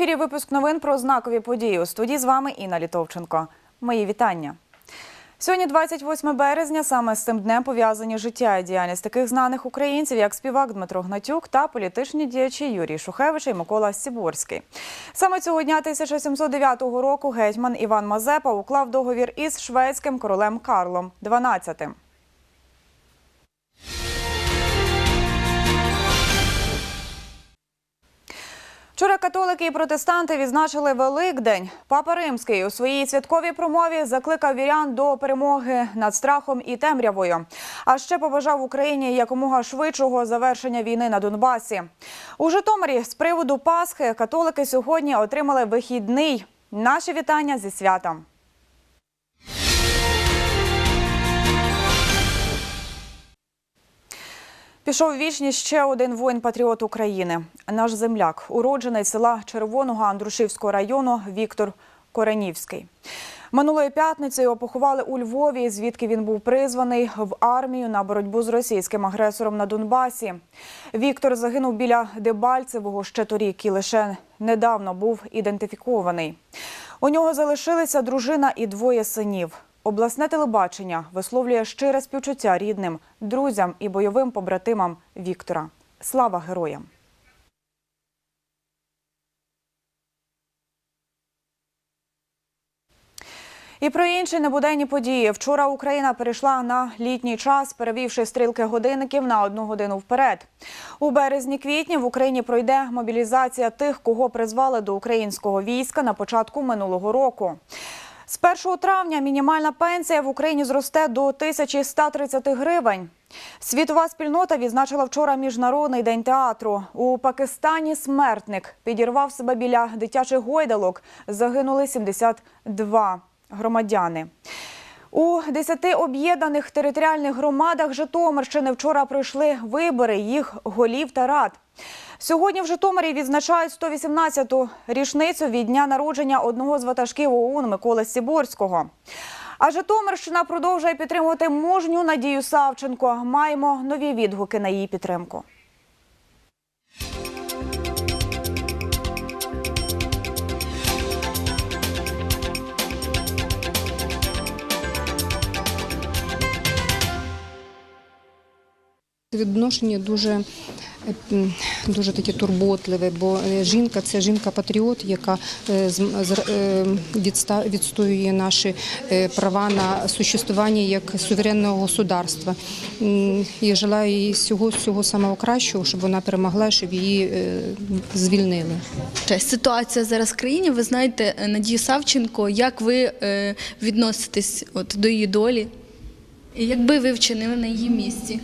ефірі випуск новин про знакові події. У студії з вами Інна Літовченко. Мої вітання. Сьогодні, 28 березня, саме з цим днем пов'язані життя і діяльність таких знаних українців, як співак Дмитро Гнатюк та політичні діячі Юрій Шухевич і Микола Сіборський. Саме цього дня 1709 року гетьман Іван Мазепа уклав договір із шведським королем Карлом XII. Вчора католики і протестанти відзначили Великдень. Папа Римський у своїй святковій промові закликав вірян до перемоги над страхом і темрявою. А ще побажав Україні якомога швидшого завершення війни на Донбасі. У Житомирі з приводу Пасхи католики сьогодні отримали вихідний. Наші вітання зі святом. Пішов в вічність ще один воїн-патріот України. Наш земляк, уроджений села Червоного Андрушівського району Віктор Коренівський. Минулої п'ятниці його поховали у Львові, звідки він був призваний в армію на боротьбу з російським агресором на Донбасі. Віктор загинув біля Дебальцевого ще торік і лише недавно був ідентифікований. У нього залишилися дружина і двоє синів. Обласне телебачення висловлює щире співчуття рідним, друзям і бойовим побратимам Віктора. Слава героям! І про інші небуденні події. Вчора Україна перейшла на літній час, перевівши стрілки годинників на одну годину вперед. У березні-квітні в Україні пройде мобілізація тих, кого призвали до українського війська на початку минулого року. З 1 травня мінімальна пенсія в Україні зросте до 1130 гривень. Світова спільнота відзначила вчора міжнародний день театру. У Пакистані смертник підірвав себе біля дитячих гойдалок. Загинули 72 громадяни. У 10 об'єднаних територіальних громадах Житомирщини вчора пройшли вибори їх голів та рад. Сьогодні в Житомирі відзначають 118-ту річницю від дня народження одного з ватажків ОУН Миколи Сіборського. А Житомирщина продовжує підтримувати мужню Надію Савченко. Маємо нові відгуки на її підтримку. Відношення дуже, дуже таке турботливе, бо е, жінка це жінка-патріот, яка е, е, відстоює наші е, права на существування як суверенного государства. І желаю їй всього, всього самого кращого, щоб вона перемогла, щоб її е, звільнили. Ситуація зараз в країні. Ви знаєте е, Надію Савченко. Як ви е, відноситесь от, до її долі? І як ви вчинили на її місці?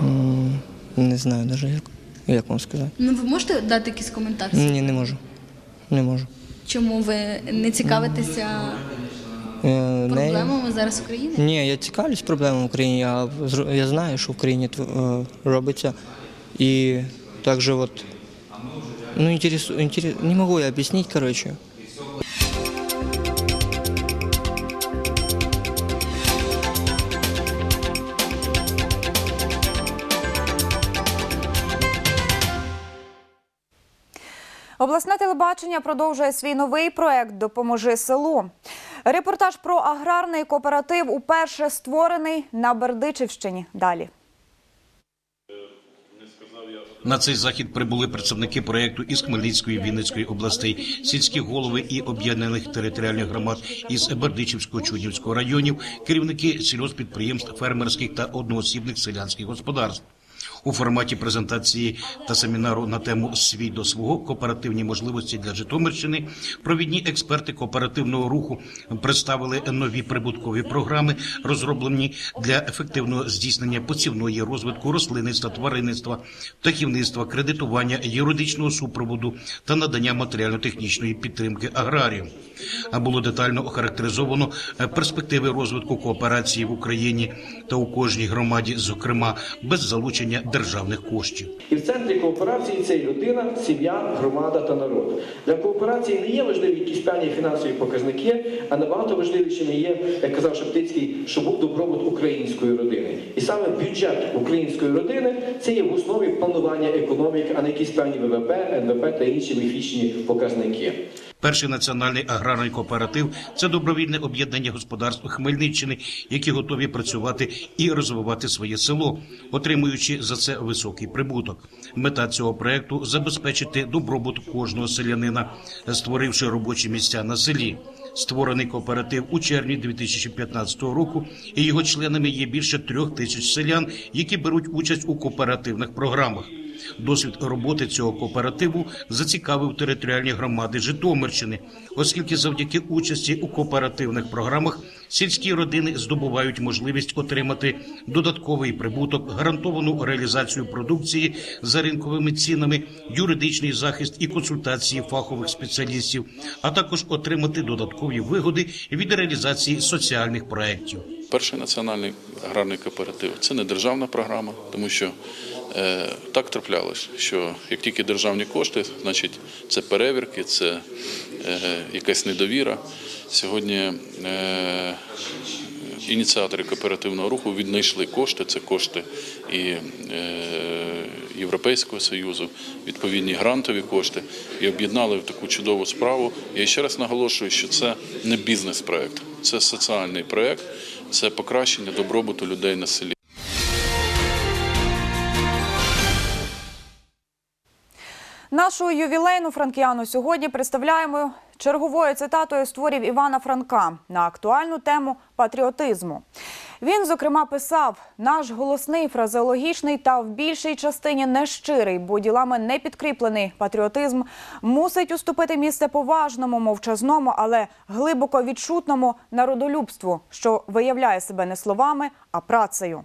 М, Не знаю навіть як, як вам сказати. Ну, ви можете дати якийсь коментар? Ні, не можу. Не можу. Чому ви не цікавитеся Е, проблемами зараз в країні? Ні, я цікавлюсь проблемами в Україні. Я, я знаю, що в країні тв- е, робиться. І також от, ну, інтересу, інтерес, не можу я об'яснити, коротше. Обласне телебачення продовжує свій новий проект Допоможи селу. Репортаж про аграрний кооператив уперше створений на Бердичівщині. Далі. На цей захід прибули представники проєкту із Хмельницької Вінницької областей, сільські голови і об'єднаних територіальних громад із Бердичівського Чуднівського районів, керівники сільгоспідприємств, фермерських та одноосібних селянських господарств. У форматі презентації та семінару на тему Свій до свого кооперативні можливості для Житомирщини провідні експерти кооперативного руху представили нові прибуткові програми, розроблені для ефективного здійснення посівної розвитку рослинництва, тваринництва, птахівництва, кредитування, юридичного супроводу та надання матеріально-технічної підтримки аграріям. Було детально охарактеризовано перспективи розвитку кооперації в Україні та у кожній громаді, зокрема без залучення державних коштів. І в центрі кооперації це людина, сім'я, громада та народ. Для кооперації не є важливі якісь певні фінансові показники, а набагато важливішими є, як казав Шептицький, що був добробут української родини. І саме бюджет української родини це є в основі планування економіки, а не якісь певні ВВП, НВП та інші міфічні показники. Перший національний аграрний кооператив це добровільне об'єднання господарств Хмельниччини, які готові працювати і розвивати своє село, отримуючи за це високий прибуток. Мета цього проекту забезпечити добробут кожного селянина, створивши робочі місця на селі. Створений кооператив у червні 2015 року, і його членами є більше трьох тисяч селян, які беруть участь у кооперативних програмах. Досвід роботи цього кооперативу зацікавив територіальні громади Житомирщини, оскільки завдяки участі у кооперативних програмах сільські родини здобувають можливість отримати додатковий прибуток, гарантовану реалізацію продукції за ринковими цінами, юридичний захист і консультації фахових спеціалістів, а також отримати додаткові вигоди від реалізації соціальних проєктів. Перший національний аграрний кооператив це не державна програма, тому що так траплялось, що як тільки державні кошти, значить це перевірки, це е, якась недовіра. Сьогодні е, ініціатори кооперативного руху віднайшли кошти, це кошти і е, Європейського Союзу, відповідні грантові кошти, і об'єднали в таку чудову справу. Я ще раз наголошую, що це не бізнес-проект, це соціальний проект, це покращення добробуту людей на селі. Нашу ювілейну франкіану сьогодні представляємо черговою цитатою з творів Івана Франка на актуальну тему патріотизму. Він, зокрема, писав: наш голосний, фразеологічний та в більшій частині нещирий, бо ділами не підкріплений патріотизм мусить уступити місце поважному, мовчазному, але глибоко відчутному народолюбству, що виявляє себе не словами, а працею.